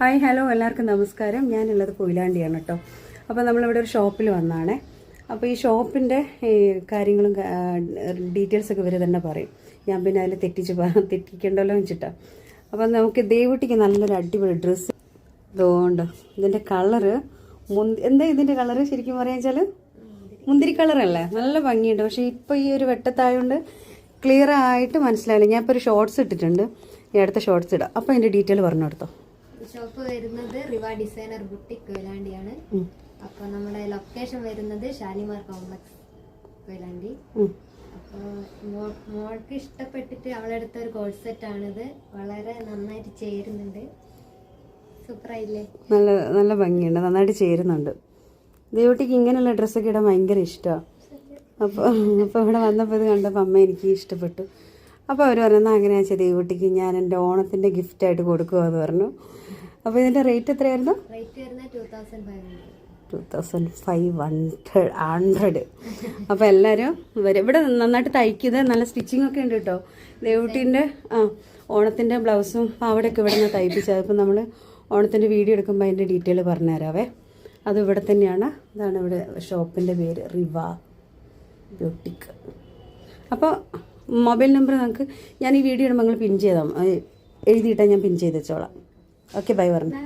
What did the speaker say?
Hi hello എല്ലാവർക്കും നമസ്കാരം. ഞാനുള്ളത് കൊയിലാണ്ടിയാണ് കേട്ടോ അപ്പോൾ നമ്മളിവിടെ ഒരു ഷോപ്പിൽ വന്നാണേ. അപ്പോൾ ഈ ഷോപ്പിന്റെ കാര്യങ്ങളും ഡീറ്റെയിൽസ് ഒക്കെ ഇവർ തന്നെ പറയും. ഞാൻ പിന്നെ അതിൽ തെറ്റിച്ച് തെറ്റിക്കേണ്ടല്ലോ വെച്ചിട്ടാണ് അപ്പം നമുക്ക് ദേവുട്ടിക്ക് നല്ലൊരു അടിപൊളി ഡ്രസ്സ് ഇതുകൊണ്ട് ഇതിന്റെ കളറ് മുന്തി എന്താ ഇതിന്റെ കളറ് ശരിക്കും പറയാൻ വെച്ചാൽ മുന്തിരി കളറല്ലേ? നല്ല ഭംഗിയുണ്ട്. പക്ഷേ ഇപ്പോൾ ഈ ഒരു വെട്ടത്തായതുകൊണ്ട് ക്ലിയർ ആയിട്ട് മനസ്സിലായില്ല. ഞാൻ ഇപ്പോൾ ഒരു ഷോർട്സ് ഇട്ടിട്ടുണ്ട്. ഈ അടുത്ത ഷോർട്സ് ഇടാം. അപ്പോൾ അതിന്റെ ഡീറ്റെയിൽ പറഞ്ഞു കൊടുത്തോ. ഷോപ്പ് വരുന്നത് റിവ ഡിസൈനർ ബുട്ടിക് കൊയിലാണ്ടിയാണ്. അപ്പൊ അപ്പോൾ നമ്മുടെ ലൊക്കേഷൻ വരുന്നത് ഷാലിമാർ കോംപ്ലക്സ് കൊയിലാണ്ടി. അപ്പൊ അപ്പോൾ മോൾക്ക് ഇഷ്ടപ്പെട്ടിട്ട് അവളെടുത്ത ഒരു കോഴ്സ് സെറ്റാണിത്. വളരെ നന്നായിട്ട് ചേരുന്നുണ്ട്. സൂപ്പറായില്ലേ? നല്ല നല്ല ഭംഗിയുണ്ട്. നന്നായിട്ട് ചേരുന്നുണ്ട്. ദേവട്ടിക്ക് ഇങ്ങനെയുള്ള ഡ്രസ്സൊക്കെ ഇടാൻ ഭയങ്കര ഇഷ്ടമാണ് അപ്പോൾ അപ്പോൾ ഇവിടെ വന്നപ്പോൾ ഇത് കണ്ടപ്പോൾ അമ്മ എനിക്ക് ഇഷ്ടപ്പെട്ടു. അപ്പോൾ അവർ പറയുന്നത് അങ്ങനെ വെച്ചാൽ ദേവട്ടിക്ക് ഞാൻ എന്റെ ഓണത്തിന്റെ ഗിഫ്റ്റായിട്ട് കൊടുക്കുമെന്ന് പറഞ്ഞു. അപ്പോൾ ഇതിന്റെ റേറ്റ് എത്രയായിരുന്നു? റേറ്റ് വരുന്നത് two thousand five hundred two thousand five hundred hundred അപ്പോൾ എല്ലാവരും വരും ഇവിടെ നന്നായിട്ട് തയ്ക്കുന്നത് നല്ല സ്റ്റിച്ചിങ് ഒക്കെ ഉണ്ട് കേട്ടോ ദേവൂട്ടീന്റെ ആ ഓണത്തിന്റെ ബ്ലൗസും പാവടൊക്കെ ഇവിടെ നിന്ന് തയ്പ്പിച്ചത്. അപ്പോൾ നമ്മൾ ഓണത്തിന്റെ വീഡിയോ എടുക്കുമ്പോൾ അതിന്റെ ഡീറ്റെയിൽ പറഞ്ഞു തരാവേ അത് ഇവിടെ തന്നെയാണ്. ഇതാണ് ഇവിടെ ഷോപ്പിന്റെ പേര് റിവ ബ്യൂട്ടിക്ക് അപ്പോൾ മൊബൈൽ നമ്പർ നമുക്ക് ഞാൻ ഈ വീഡിയോ ഇടുമ്പോൾ നിങ്ങൾ പിൻ ചെയ്താൽ എഴുതിയിട്ടാൽ ഞാൻ പിൻ ചെയ്ത് വെച്ചോളാം. ഓക്കെ ബൈ പറഞ്ഞു